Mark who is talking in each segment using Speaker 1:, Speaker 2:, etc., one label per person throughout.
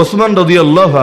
Speaker 1: ওসমান রদি আল্লাহ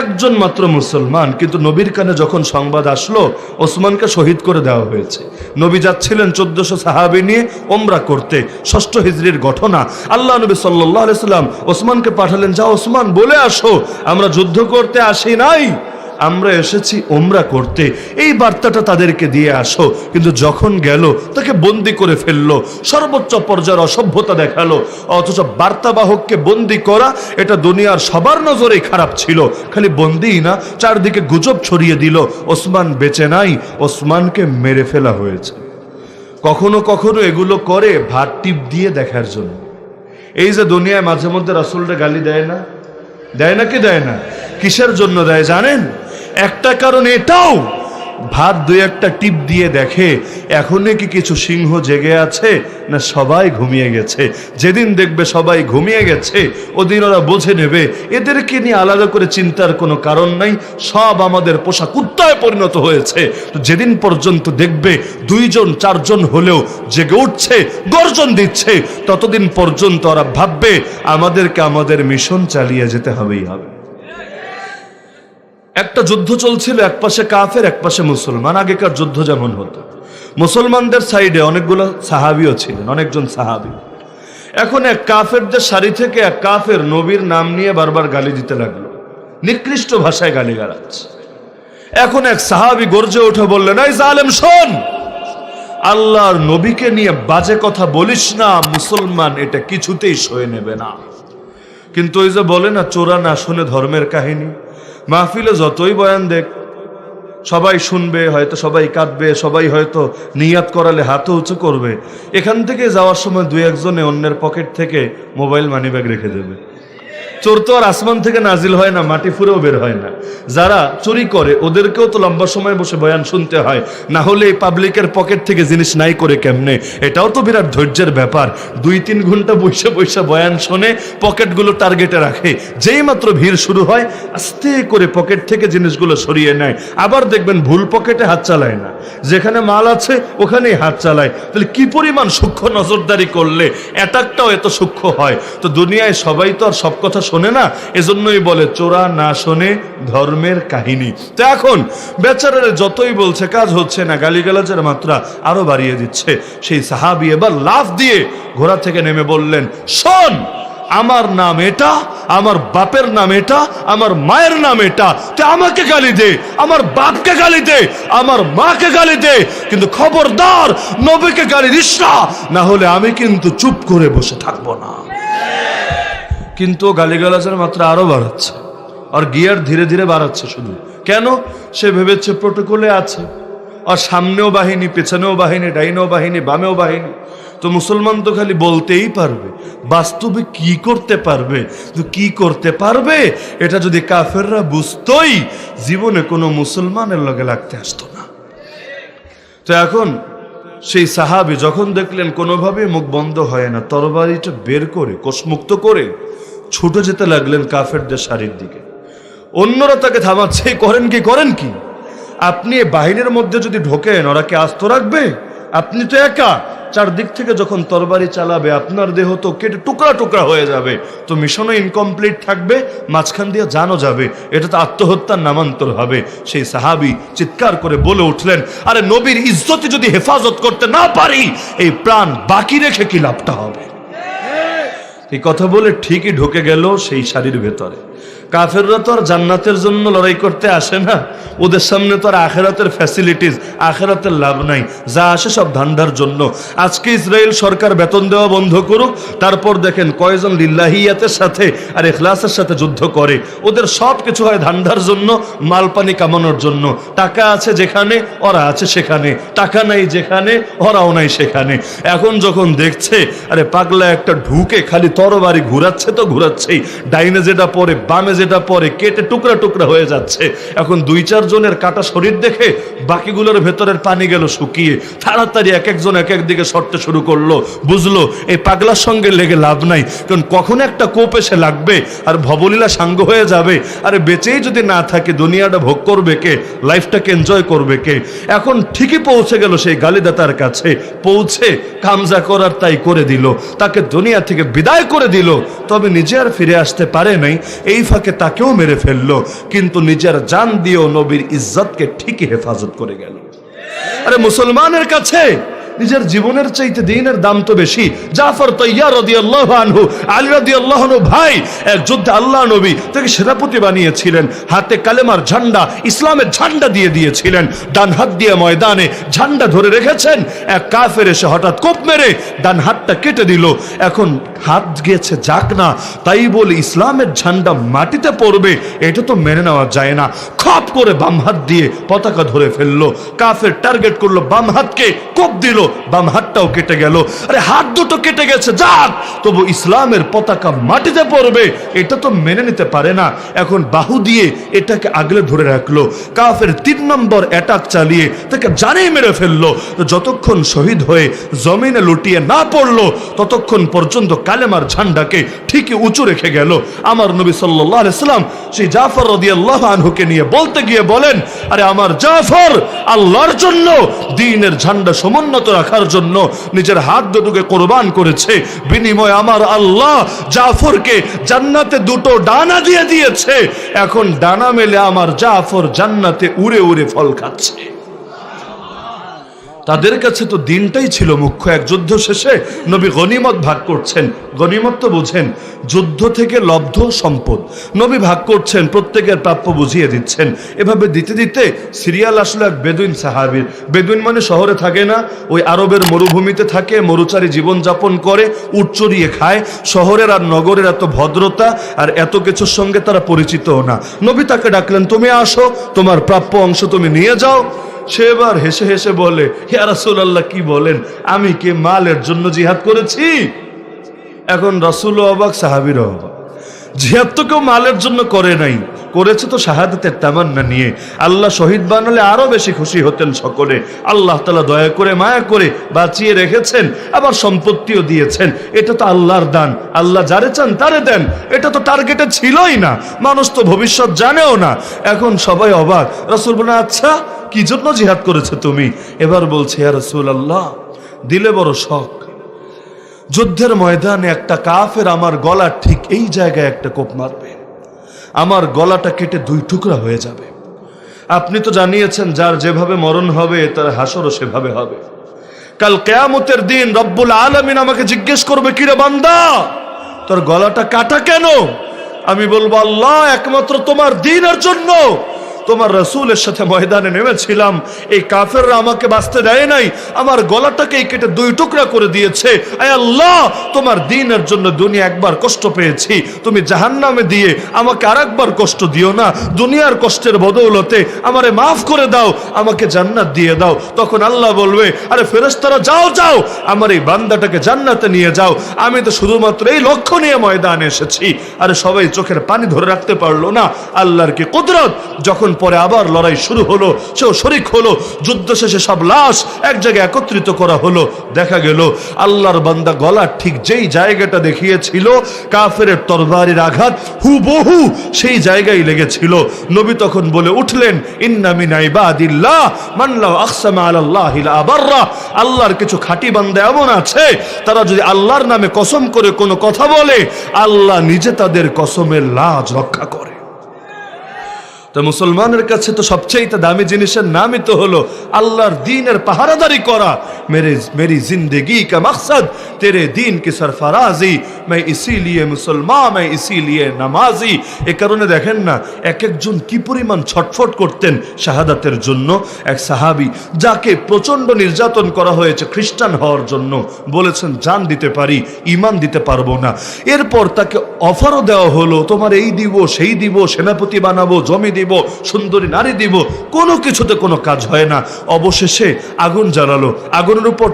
Speaker 1: একজন মাত্র মুসলমান, কিন্তু নবীর কানে যখন সংবাদ আসলো, ওসমানকে শহীদ করে দেওয়া হয়েছে। নবী যাচ্ছিলেন চোদ্দশো সাহাবি নিয়ে ওমরা করতে, ষষ্ঠ হিজড়ির ঘটনা। আল্লাহ নবী সাল্লাহ আলাইসাল্লাম ওসমানকে পাঠালেন যা ওসমান, বলে আসো, আমরা যুদ্ধ করতে আসি নাই। আমরা এসেছি ওমরা করতে। এই বার্তাটা তাদেরকে দিয়ে আসো। কিন্তু যখন গেল, তাকে বন্দি করে ফেলল, সর্বোচ্চ পর্যায়ের অসভ্যতা দেখাল। অথচ বার্তাবাহককে বন্দি করা, এটা দুনিয়ার সবার নজরেই খারাপ ছিল। খালি বন্দিই না, চারদিকে গুজব ছড়িয়ে দিল। ওসমান বেঁচে নাই, ওসমানকে মেরে ফেলা হয়েছে। কখনো কখনো এগুলো করে ভাত টিপ দিয়ে দেখার জন্য। এই যে দুনিয়ায় মাঝে মধ্যে রাসুলটা গালি দেয় না? দেয় না কি দেয় না? কিসের জন্য দেয় জানেন? একটা কারণ এটাও। ভাত দুই একটা টিপ দিয়ে দেখে এখনই কি কিছু সিংহ জেগে আছে, না সবাই ঘুমিয়ে গেছে। যেদিন দেখবে সবাই ঘুমিয়ে গেছে, ওদিন ওরা বুঝে নেবে, এদেরকে নিয়ে আলাদা করে চিন্তার কোনো কারণ নাই, সব আমাদের পোশাক কুত্তায় পরিণত হয়েছে। তো যেদিন পর্যন্ত দেখবে দুইজন, চারজন হলেও জেগে উঠছে, গর্জন দিচ্ছে, ততদিন পর্যন্ত ওরা ভাববে, আমাদেরকে আমাদের মিশন চালিয়ে যেতে হবেই হবে। একটা যুদ্ধ চলছিল, এক পাশে কাফের, এক পাশে মুসলমান। আগেকার যুদ্ধ যেমন হতো। মুসলমানদের সাইডে অনেকগুলো সাহাবিও ছিলেন, অনেকজন সাহাবি। এখন এক কাফেরদের সারি থেকে এক কাফের নবীর নাম নিয়ে বারবার গালি দিতে লাগল। নিকৃষ্ট ভাষায় গালি গালাচ্ছে এখন এক সাহাবি গর্জে উঠে বললেন, এই জালেম, শোন! আল্লাহর নবীকে নিয়ে বাজে কথা বলিস না, মুসলমান এটা কিছুতেই সয়ে নেবে না। কিন্তু ওই যে বলে না, চোরা না শুনে ধর্মের কাহিনী। মাহফিলে যতই বয়ান দেখ, সবাই শুনবে, হয়তো সবাই কাঁদবে, সবাই হয়তো নিয়াত করালে হাতও উঁচু করবে। এখান থেকে যাওয়ার সময় দুই একজনে অন্যের পকেট থেকে মোবাইল মানিব্যাগ রেখে দেবে। চোর তো আর আসমান থেকে নাজিল হয় না, মাটি ফুরেও বের হয় না। যারা চুরি করে, ওদেরকেও তো লম্বা সময় বসে বয়ান শুনতে হয়। না হলে এই পাবলিকের পকেট থেকে জিনিস নাই করে কেমনে? এটাও তো বিরাট ধৈর্যের ব্যাপার। দুই তিন ঘণ্টা বসে বসে বয়ান শোনে, পকেটগুলো টার্গেটে রাখে। যেই মাত্র ভিড় শুরু হয়, আস্তে করে পকেট থেকে জিনিসগুলো সরিয়ে নেয়। আবার দেখবেন ভুল পকেটে হাত চালায় না। যেখানে মাল আছে, ওখানেই হাত চালায়। তাহলে কি পরিমাণ সূক্ষ্ম নজরদারি করলে অ্যাটাকটাও এত সূক্ষ্ম হয়? তো দুনিয়ায় সবাই তো আর সব কথা শোনে না? এজন্যই বলে, চোরা না শোনে ধর্মের কাহিনী। তো এখন, বেচারারে যতই বলছে, কাজ হচ্ছে না, গালিগালাজের মাত্রা আরও বাড়িয়ে দিচ্ছে। সেই সাহাবি এবার লাফ দিয়ে ঘোড়া থেকে নেমে বললেন, শোন, আমার নাম এটা, আমার বাপের নাম এটা, আমার মায়ের নাম এটা। তে আমাকে গালি দে, আমার বাপকে গালি দে, আমার মাকে গালি দে। কিন্তু খবরদার নবীকে গালি দিস না হলে আমি কিন্তু চুপ করে বসে থাকব না। কিন্তু গালিগালাজের মাত্রা আরও বাড়াচ্ছে। আর গিয়ার ধীরে ধীরে বাড়াচ্ছে শুধু। কেন? সে ভেবেছে প্রোটোকলে আছে। আর সামনেও বাহিনী, পেছনেও বাহিনী, ডাইনেও বাহিনী, বামেও বাহিনী। তো মুসলমান তো খালি বলতেই পারবে। বাস্তবে কি করতে পারবে? তো কি করতে পারবে? এটা যদি কাফেররা বুঝতোই, জীবনে কোনো মুসলমানের লগে লাগতে আসতো না। তো এখন সেই সাহাবি যখন দেখলেন কোনোভাবে মুখ বন্ধ হয় না, তরবারিটা বের করে, কোষমুক্ত করে ছুটে যেতে লাগলেন কাফেরদের শাড়ির দিকে। অন্যরা তাকে থামাচ্ছে, করেন কি করেন কি? আপনি বাহিনীর মধ্যে যদি ঢোকেন, ওরা কি আস্ত রাখবে? আপনি তো একা। চারদিক থেকে যখন তরবারি চালাবে, আপনার দেহ তো কেটে টুকরা টুকরা হয়ে যাবে। তো মিশনও ইনকমপ্লিট থাকবে, মাঝখান দিয়ে জানো যাবে। এটা তো আত্মহত্যার নামান্তর হবে। সেই সাহাবি চিৎকার করে বলে উঠলেন, আরে নবীর ইজ্জতি যদি হেফাজত করতে না পারি, এই প্রাণ বাকি রেখে কি লাভটা হবে? এই কথা বলে ঠিকই ঢুকে গেল সেই শাড়ির ভেতরে। কাফেররা তো আর জান্নাতের জন্য লড়াই করতে আসে না। ওদের সামনে তো আর আখেরাতের ফ্যাসিলিটিস আখেরাতের লাভ নাই। যা আসে সব ধান্দার জন্য। আজকে ইসরায়েল সরকার বেতন দেওয়া বন্ধ করুক, তারপর দেখেন কয়জন লিল্লাহিয়াতের সাথে আর এখলাসের সাথে যুদ্ধ করে। ওদের সব কিছু হয় ধান্দার জন্য, মালপানি কামানোর জন্য। টাকা আছে যেখানে, ওরা আছে সেখানে। টাকা নাই যেখানে, ওরাও নাই সেখানে। এখন যখন দেখছে, আরে পাগলা একটা ঢুকে খালি তরবারি ঘুরাচ্ছে তো ঘুরাচ্ছেই। ডাইনে যেটা পরে বামে যেটা পরে কেটে টুকরা টুকরা হয়ে যাচ্ছে। এখন দুই, চার জনের কাটা শরীর দেখে বাকিগুলোর ভেতরের পানি গেল শুকিয়ে। তাড়াতাড়ি এক একজন এক এক দিকে সরতে শুরু করল। বুঝলো, এই পাগলার সঙ্গে লেগে লাভ নাই। কারণ কখন একটা কোপ এসে লাগবে আর ভবলীলা সাঙ্গ হয়ে যাবে। আরে বেঁচেই যদি না থাকে, দুনিয়াটা ভোগ করবে কে? লাইফটাকে এনজয় করবে কে? এখন ঠিকই পৌঁছে গেল সেই গালিদাতার কাছে। পৌঁছে কামজা করার তাই করে দিল। তাকে দুনিয়া থেকে বিদায় করে দিল। তবে নিজে আর ফিরে আসতে পারে নাই। এই ফাঁকে তাকেও মেরে ফেলল, কিন্তু নিজের জান দিয়েও নবীর ইজ্জতকে ঠিকই হেফাজত করে গেল। আরে মুসলমানের কাছে নিজের জীবনের চাইতে দিনের দাম তো বেশি। জাফর তৈয়া রদি আল্লাহ আনহু, আলী রদি আল্লাহ ভাই, এক যুদ্ধে আল্লাহ নবী তাকে সেনাপতি বানিয়েছিলেন, হাতে কালেমার ঝান্ডা, ইসলামের ঝান্ডা দিয়ে দিয়েছিলেন, ডান হাত দিয়ে ময়দানে ঝান্ডা ধরে রেখেছেন, এক কাফের এসে হঠাৎ কোপ মেরে ডান হাতটা কেটে দিল। এখন হাত গিয়েছে যাক না, তাই বলে ইসলামের ঝান্ডা মাটিতে পড়বে, এটা তো মেনে নেওয়া যায় না। খপ করে বাম হাত দিয়ে পতাকা ধরে ফেলল, কাফের টার্গেট করল, বাম হাতকে কোপ দিল। বাম হাতটাও কেটে গেল। আরে হাত দুটো কেটে গেছে, যাক। তবু ইসলামের পতাকা মাটিতে পড়বে, এটা তো মেনে নিতে পারে না। এখন বাহু দিয়ে এটাকে আগলে ধরে রাখল। কাফের তিন নম্বর অ্যাটাক চালিয়ে তাকে জানেই মেরে ফেলল। যতক্ষণ শহীদ হয়ে জমিনে লুটিয়ে না পড়ল, ততক্ষণ পর্যন্ত কালেমার ঝান্ডাকে ঠিকই উঁচু রেখে গেল। আমার নবী সাল্লাহ আলাইসাল্লাম সেই জাফর রদি আল্লাহ আনহুকে নিয়ে বলতে গিয়ে বলেন, আরে আমার জাফর, আল্লাহর জন্য দিনের ঝান্ডা সমুন্নত রাখার জন্য নিজের হাত দুটোকে কোরবান করেছে, বিনিময় আমার আল্লাহ জাফরকে জান্নাতে দুটো ডানা দিয়ে দিয়েছে। এখন ডানা মেলে আমার জাফর জান্নাতে উড়ে উড়ে ফল খাচ্ছে। তাদের কাছে তো দিনটাই ছিল মুখ্য। এক যুদ্ধ শেষে নবী গনিমত ভাগ করছেন। গনিমত তো বুঝেন, যুদ্ধ থেকে লব্ধ সম্পদ। নবী ভাগ করছেন, প্রত্যেকের প্রাপ্য বুঝিয়ে দিচ্ছেন। এভাবে দিতে দিতে সিরিয়াল আসলো এক বেদুইন সাহাবির। বেদুইন মানে শহরে থাকে না, ওই আরবের মরুভূমিতে থাকে, মরুচারী জীবনযাপন করে, উট চড়িয়ে খায়। শহরের আর নগরের এত ভদ্রতা আর এত কিছুর সঙ্গে তারা পরিচিতও না। নবী তাকে ডাকলেন, তুমি আসো, তোমার প্রাপ্য অংশ তুমি নিয়ে যাও। সে এবার হেসে হেসে বলে হে রাসুল আল্লাহ কি বলেন? আমি কে মালের জন্য জিহাদ করেছি? এখন রসুল অবাক সাহাবির অবাক। জিহাদ তো কেউ মালের জন্য করে নাই। করেছে তো শাহাদাতের তামান্না নিয়ে। আল্লাহ শহীদ বানালে আরও বেশি খুশি হতেন সকলে। আল্লাহ তালা দয়া করে, মায়া করে বাঁচিয়ে রেখেছেন, আবার সম্পত্তিও দিয়েছেন। এটা তো আল্লাহর দান। আল্লাহ যারে চান তারে দেন। এটা তো টার্গেটে ছিলই না। মানুষ তো ভবিষ্যৎ জানেও না। এখন সবাই অবাক। রসুল বলে আচ্ছা কি জন্য জিহাদ করেছে তুমি? এবার বলছে, ইয়া রসুল আল্লাহ দিলে বড় শখ। যুদ্ধের ময়দানে একটা কাফের আমার গলা ঠিক এই জায়গায় একটা কোপ মারবে। আমার গলাটা কেটে দুই টুকরা হয়ে যাবে। আপনি তো জানিয়েছেন, যার যেভাবে মরণ হবে, তার হাসরও সেভাবে হবে। কাল কেয়ামতের দিন রব্বুল আলমিন আমাকে জিজ্ঞেস করবে, কিরে বান্দা, তোর গলাটা কাটা কেন? আমি বলব, আল্লাহ, একমাত্র তোমার দিনের জন্য। তোমার রসুলের সাথে ময়দানে নেমেছিলাম। এই কাফেররা আমাকে বাঁচতে দেয় নাই। আমার গলাটাকে কেটে দুই টুকরা করে দিয়েছে। আয় আল্লাহ, তোমার দিনের জন্য দুনিয়া একবার কষ্ট পেয়েছি। তুমি জাহান্নামে দিয়ে আমাকে আরেকবার কষ্ট দিও না। দুনিয়ার কষ্টের বদৌলতে আমারে মাফ করে দাও, আমাকে জান্নাত দিয়ে দাও। তখন আল্লাহ বলবে, আরে ফেরেশতারা, যাও যাও, আমার এই বান্দাটাকে জান্নাতে নিয়ে যাও। আমি তো শুধুমাত্র এই লক্ষ্য নিয়ে ময়দানে এসেছি। আরে সবাই চোখের পানি ধরে রাখতে পারল না। আল্লাহর কি কুদরত? যখন পরে আবার লড়াই শুরু হলো, সেও শরিক হলো, যুদ্ধ শেষে সব লাশ এক জায়গায় একত্রিত করা হলো। দেখা গেল, আল্লাহর বান্দা গলা ঠিক যেই জায়গাটা দেখিয়েছিল, কাফের তরবারির আঘাত হুবহু সেই জায়গায় লেগেছিল। নবী তখন বলে উঠলেন আবাররা আল্লাহর কিছু খাঁটি বান্দা এমন আছে, তারা যদি আল্লাহর নামে কসম করে কোনো কথা বলে, আল্লাহ নিজে তাদের কসমের লাজ রক্ষা করে। তো মুসলমানের কাছে তো সবচেয়ে দামি জিনিসের নামই তো হলো আল্লাহর দিনের পাহারাদারি করা। মেরে, মেরি জিন্দগি কা মকসদ, তেরে দিন কি সরফারাজি, মে ইসি লিয়ে মুসলমান মে ইসি লিয়ে নামাজি। এ কারণে দেখেন না, এক একজন কি পরিমাণ ছটফট করতেন শাহাদাতের জন্য? এক সাহাবি যাকে প্রচণ্ড নির্যাতন করা হয়েছে খ্রিস্টান হওয়ার জন্য বলেছেন, জান দিতে পারি ইমান দিতে পারব না। এরপর তাকে অফারও দেওয়া হলো, তোমার এই দিব, সেই দিব, সেনাপতি বানাবো, জমি দিব সুন্দরী নারী দিব কোনো কিছুতে কোনো কাজ হয় না। অবশেষে আগুন জ্বালালো। আগুনের উপর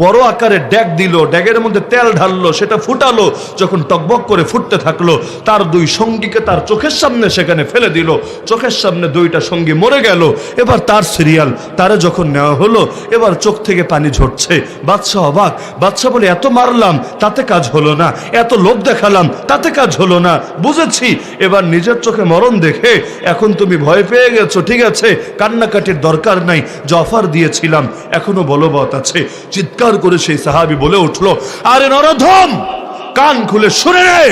Speaker 1: বড় আকারে ড্যাগ দিল ড্যাগের মধ্যে তেল ঢাললো, সেটা ফুটালো, যখন টকবক করে ফুটতে থাকল, তার দুই সঙ্গীকে তার চোখের সামনে সেখানে ফেলে দিল। চোখের সামনে দুইটা সঙ্গী মরে গেল। এবার তার সিরিয়াল, তারে যখন নেওয়া হলো, এবার চোখ থেকে পানি ঝরছে। বাদশাহ অবাক, বাদশাহ বলে, এত মারলাম, তাতে কাজ হলো না। এত লোভ দেখালাম, তাতে কাজ হলো না। বুঝেছি, এবার নিজের চোখে মরণ দেখে, এখন তুমি ভয় পেয়ে গেছো, ঠিক আছে? কান্নাকাটির দরকার নাই, যে অফার দিয়েছিলাম, এখনও বলবৎ আছে। চিৎকার করে সেই সাহাবি বলে উঠল আরে নরধম কান খুলে শুনে রে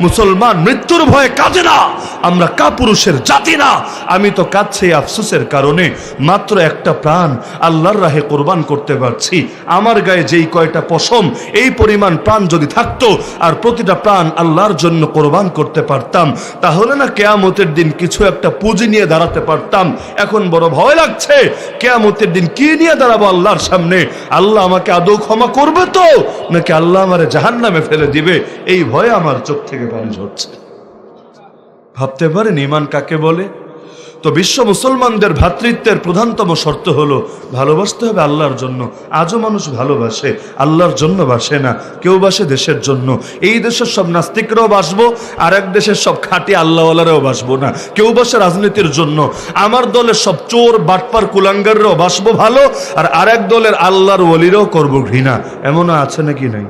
Speaker 1: মুসলমান মৃত্যুর ভয়ে কাঁদে না। আমরা কাপুরুষের জাতি না। আমি তো কাঁদছি আফসোসের কারণে। মাত্র একটা প্রাণ আল্লাহর রাহে কোরবান করতে পারছি। আমার গায়ে যেই কয়টা পশম, এই পরিমাণ প্রাণ যদি থাকতো আর প্রতিটা প্রাণ আল্লাহর জন্য কোরবান করতে পারতাম, তাহলে না কেয়ামতের দিন কিছু একটা পুঁজি নিয়ে দাঁড়াতে পারতাম। এখন বড় ভয় লাগছে, কেয়ামতের দিন কি নিয়ে দাঁড়াবো আল্লাহর সামনে? আল্লাহ আমাকে আদৌ ক্ষমা করবে তো? নাকি আল্লাহ আমারে জাহান্নামে ফেলে দিবে? এই ভয়ে আমার চোখ থেকে পানি ঝরছে। ভাবতে পারেন ইমান কাকে বলে? তো বিশ্ব মুসলমানদের ভ্রাতৃত্বের প্রধানতম শর্ত হলো, ভালোবাসতে হবে আল্লাহর জন্য। আজও মানুষ ভালোবাসে, আল্লাহর জন্য বাসে না, কেউ বাসে দেশের জন্য। এই দেশের সব নাস্তিকরাও বাসবো আর এক দেশের সব খাঁটি আল্লাহওয়ালারাও বাসবো না। কেউ বাসে রাজনীতির জন্য, আমার দলের সব চোর, বাটপার, কুলাঙ্গাররাও বাসবো ভালো, আর আরেক দলের আল্লাহর ওলিরাও করব ঘৃণা। এমনও আছে নাকি নাই?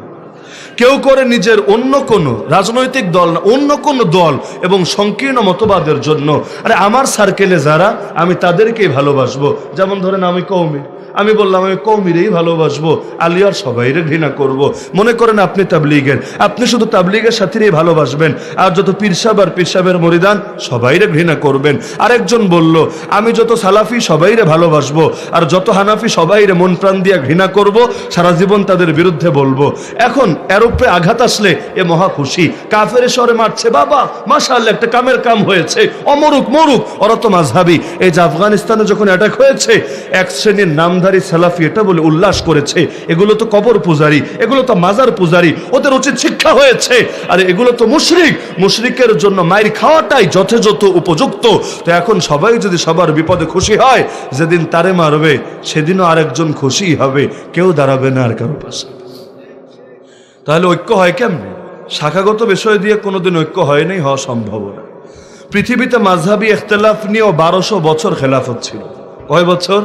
Speaker 1: কেউ করে নিজের অন্য কোনো রাজনৈতিক দল না, অন্য কোনো দল এবং সংকীর্ণ মতবাদের জন্য। আরে আমার সার্কেলে যারা, আমি তাদেরকেই ভালোবাসবো। যেমন ধরেন আমি কৌমি আমি বললাম, আমি কৌমিরেই ভালোবাসবো, আলিয়ার সবাইরে ঘৃণা করব। মনে করেন আপনি তাবলিগের। আপনি শুধু তাবলিগের সাথেই ভালোবাসবেন, আর যত পিরসাব আর পিরসাবের মরিদান, সবাইরে ঘৃণা করবেন। আরেকজন বলল, আমি যত সালাফি, সবাইরে ভালোবাসবো, আর যত হানাফি, সবাইরে মন প্রাণ দিয়ে ঘৃণা করব, সারা জীবন তাদের বিরুদ্ধে বলব। এখন এরোপে আঘাত আসলে এ মহা খুশি। কাফের স্বরে মারছে, বাবা, মাশাআল্লাহ, একটা কামের কাম হয়েছে। অমরুক, মরুক, ওরা তো মাঝহাবি। এই যে আফগানিস্তানে যখন অ্যাটাক হয়েছে, এক শ্রেণির নামধারী সালাফি এটা বলে উল্লাস করেছে। এগুলো তো কবর পূজারি, এগুলো তো মাজার পূজারি, ওদের উচিত শিক্ষা হয়েছে। আর এগুলো তো মুশরিক, মুশরিকের জন্য মায়ের খাওয়াটাই যথাযথ উপযুক্ত। তো এখন সবাই যদি সবার বিপদে খুশি হয়, যেদিন তারে মারবে, সেদিনও আরেকজন খুশি হবে। কেউ দাঁড়াবে না আর কারও পাশে। তাহলে ঐক্য হয় কেমনে? শাখাগত বিষয় দিয়ে কোনোদিন ঐক্য হয়নি হওয়া সম্ভব না। পৃথিবীতে মাঝহাবি এখতলাফ নিয়েও বারোশো বছর খেলাফত ছিল। কয় বছর?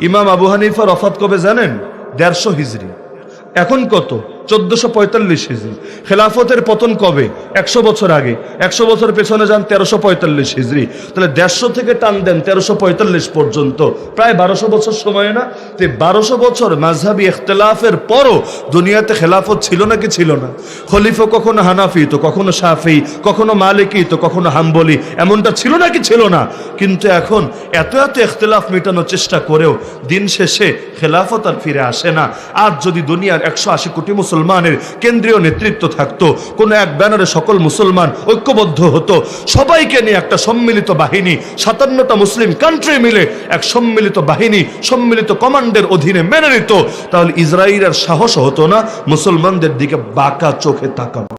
Speaker 1: ইমাম আবু হানিফা রফাত কবে জানেন? দেড়শো হিজড়ি এখন কত? চোদ্দশো পঁয়তাল্লিশ হিজড়ি খেলাফতের পতন কবে? একশো বছর আগে। একশো বছর পেছনে যান তেরোশো পঁয়তাল্লিশ হিজড়ি তাহলে দেড়শো থেকে টান দেন তেরোশো পঁয়তাল্লিশ পর্যন্ত। প্রায় বারোশো বছর সময় না? তো বারোশো বছর মাঝহাবি ইখতলাফের পরও দুনিয়াতে খেলাফত ছিল নাকি ছিল না? খলিফা কখনো হানাফি, তো কখনো সাফি কখনো মালিকি, তো কখনো হাম্বলি। এমনটা ছিল নাকি ছিল না? কিন্তু এখন এত এত ইখতলাফ মেটানোর চেষ্টা করেও দিন শেষে খেলাফত আর ফিরে আসে না। আজ যদি দুনিয়ার একশো আশি কোটি মুসলমানের কেন্দ্রীয় নেতৃত্ব থাকতো, কোনো এক ব্যানারে সকল মুসলমান ঐক্যবদ্ধ হতো। সবাইকে নিয়ে একটা সম্মিলিত বাহিনী, সাতান্নটা মুসলিম কান্ট্রি মিলে এক সম্মিলিত বাহিনী, সম্মিলিত কমান্ডের অধীনে মেনে নিত। তাহলে ইসরায়েলের সাহস হতো না মুসলমানদের দিকে বাঁকা চোখে তাকানো।